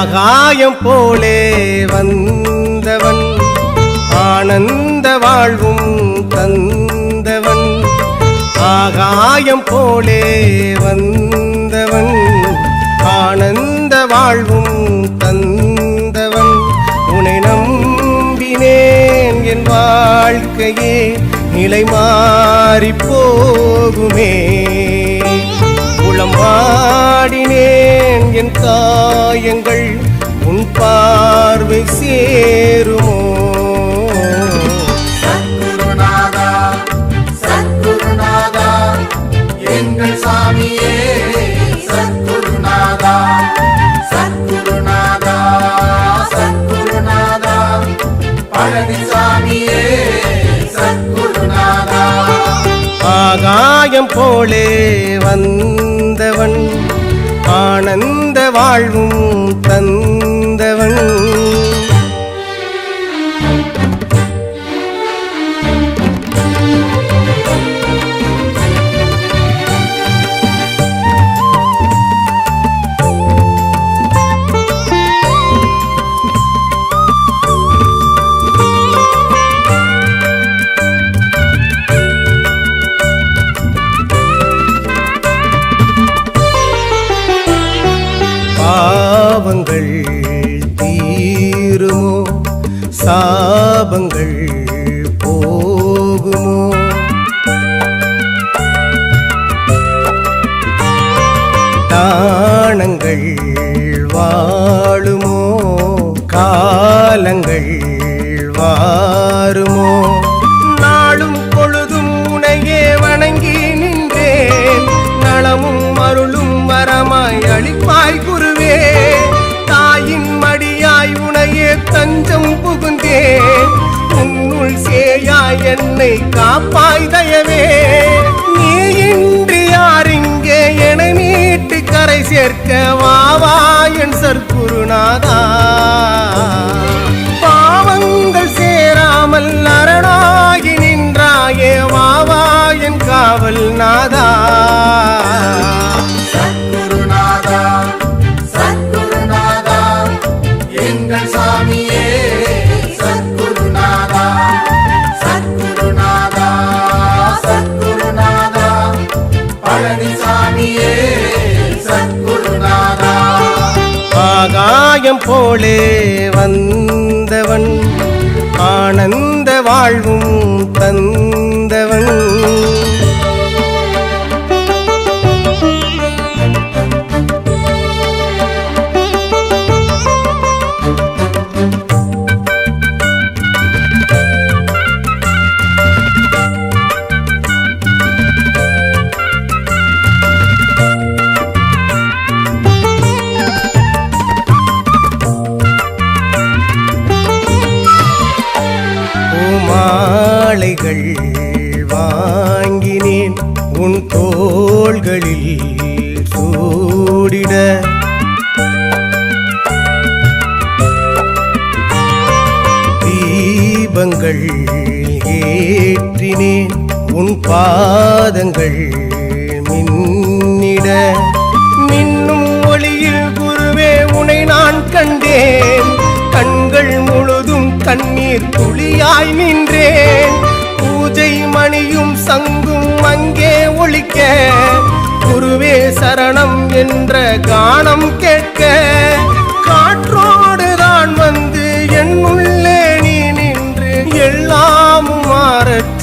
ஆகாயம் போலே வந்தவன் ஆனந்த வாழ்வும் தந்தவன். ஆகாயம் போலே வந்தவன் ஆனந்த வாழ்வும் தந்தவன். உனை நம்பினேன் என் வாழ்க்கையே நிலை மாறி போகுமே. வாடினேன் என் காயங்கள் உன் பார்வை சேருமோ? சத்குருநாதா சத்குருநாதா எங்கள் சாமியே. சத்குருநாதா சத்குருநாதா சத்குருநாதா பழனிசாமியே சத்குருநாதா. ஆகாயம் போலே தந்தவன் ஆனந்த வாழ்வும் தந்தவன். தீருமோ? சாபங்கள் போகுமோ? தானங்கள் வாழுமோ? காலங்கள் வாருமோ? நாளும் பொழுதும் உனையே வணங்கி நின்றேன். நலமும் அருளும் தஞ்சம் புகுந்தே உன்னுள் சேயாய் என்னை காப்பாய் தயவே. நீ இன்றி யாரிங்கே என மீட்டு கரை சேர்க்க வாவா என் சற்குருநாதா பாவங்கள் சேராமல் அரணாகி நின்றாயே வாவா என் காவல் நாதா பழனிசாமியே சத்குருநாதா ஆகாயம் போலே வந்தவன் ஆனந்த வாழ்வும் தந்தவன். பாதங்கள் ஏற்றினேன். உன் பாதங்கள் மின்னிட மின்னும் ஒளியில் குருவே உனை நான் கண்டேன். கண்கள் முழுதும் கண்ணீர் துளியாய் நின்றேன். பூஜை மணியும் சங்கும் அங்கே ஒழிக்க குருவே சரணம் என்ற கானம் கேட்க.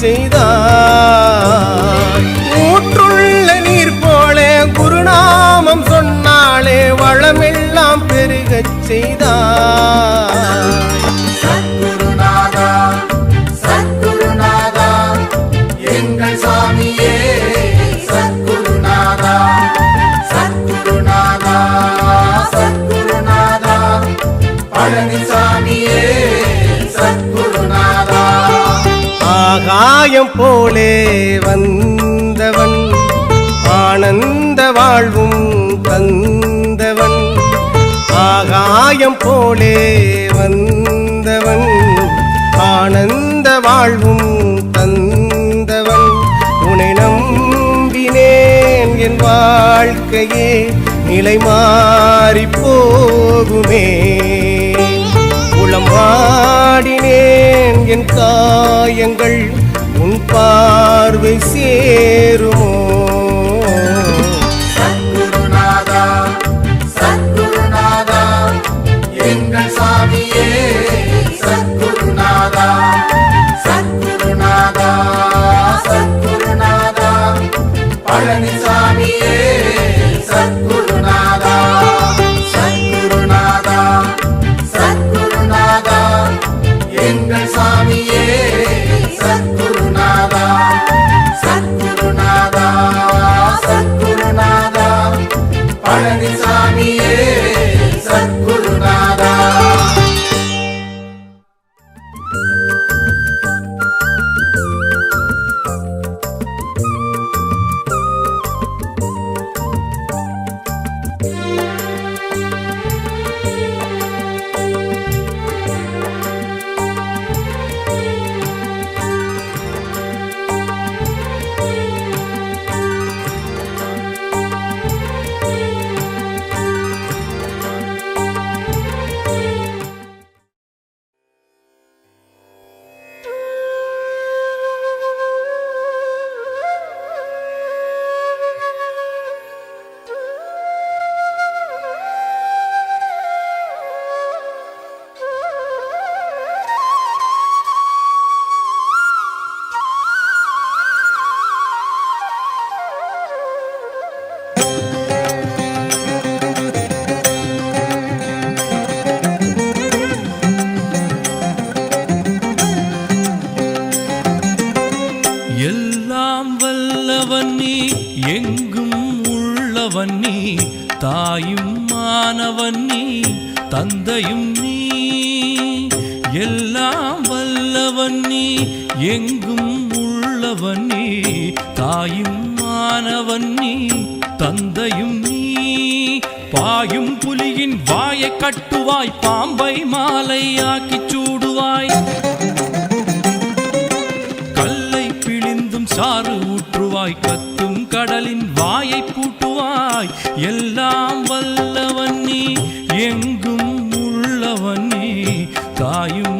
செய்தாய் ஊற்றுள்ள நீர் போல குருநாமம் சொன்னாலே வளமெல்லாம் பெருகச் செய்தாய் மாயம் போலே வந்தவன் ஆனந்த வாழ்வும் தந்தவன். ஆகாயம் போலே வந்தவன் ஆனந்த வாழ்வும் தந்தவன். உனை நம்பினேன் என் வாழ்க்கையே நிலை மாறி போகுமே. உளம் வாடினேன் என் காயங்கள் பார்வை சேருமோ? எங்கும் உள்ளவன் நீ தாயும் மாணவன் நீ தந்தையும் நீ. எல்லாம் வல்லவன் நீ எங்கும் உள்ளவன் நீ தாயும் மாணவன் நீ தந்தையும் நீ. பாயும் புலியின் வாயை கட்டுவாய் பாம்பை மாலையாக்கிச் சூடுவாய். கல்லை பிழிந்தும் சாறு ஊற்றுவாய் கத்து கடலின் வாயை பூட்டுவாய். எல்லாம் வல்லவன் நீ எங்கும் உள்ளவன் நீ. தாயும்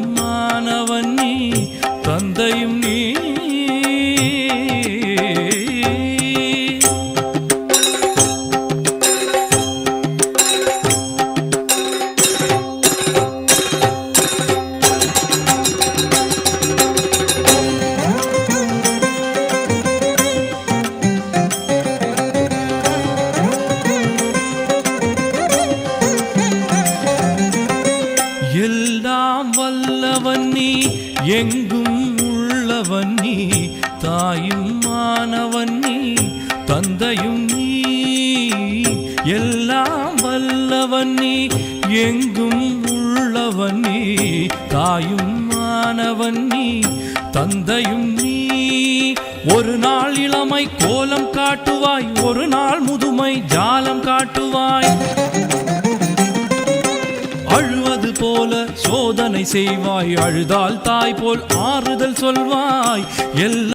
உள்ளவன் நீ எங்கும் உள்ளவன் நீ தாயும் மாணவன் நீ தந்தையும் நீ எல்லாம் வல்லவன் நீ எங்கும் உள்ளவன் நீ தாயும் மாணவன் நீ தந்தையும் நீ. ஒரு நாள் இளமை கோலம் காட்டுவாய் ஒரு நாள் முதுமை ஜாலம் காட்டுவாய். சோதனை செய்வாய் அழுதால் தாய் போல் ஆறுதல் சொல்வாய். எல்லா